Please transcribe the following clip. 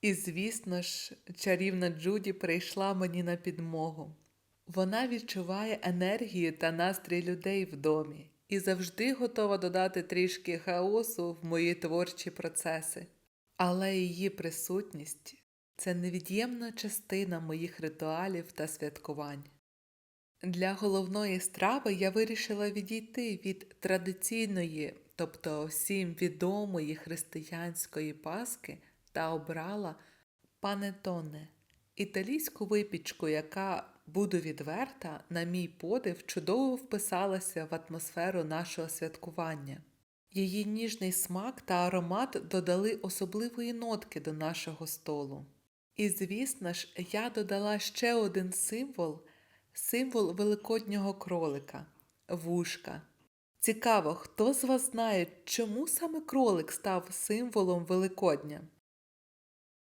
І, звісно ж, чарівна Джуді прийшла мені на підмогу. Вона відчуває енергію та настрій людей в домі і завжди готова додати трішки хаосу в мої творчі процеси. Але її присутність це невід'ємна частина моїх ритуалів та святкувань. Для головної страви я вирішила відійти від традиційної, тобто всім відомої християнської паски та обрала панетоне – італійську випічку, яка, буду відверта, на мій подив, чудово вписалася в атмосферу нашого святкування. Її ніжний смак та аромат додали особливої нотки до нашого столу. І, звісно ж, я додала ще один символ символ великоднього кролика вушка. Цікаво, хто з вас знає, чому саме кролик став символом Великодня?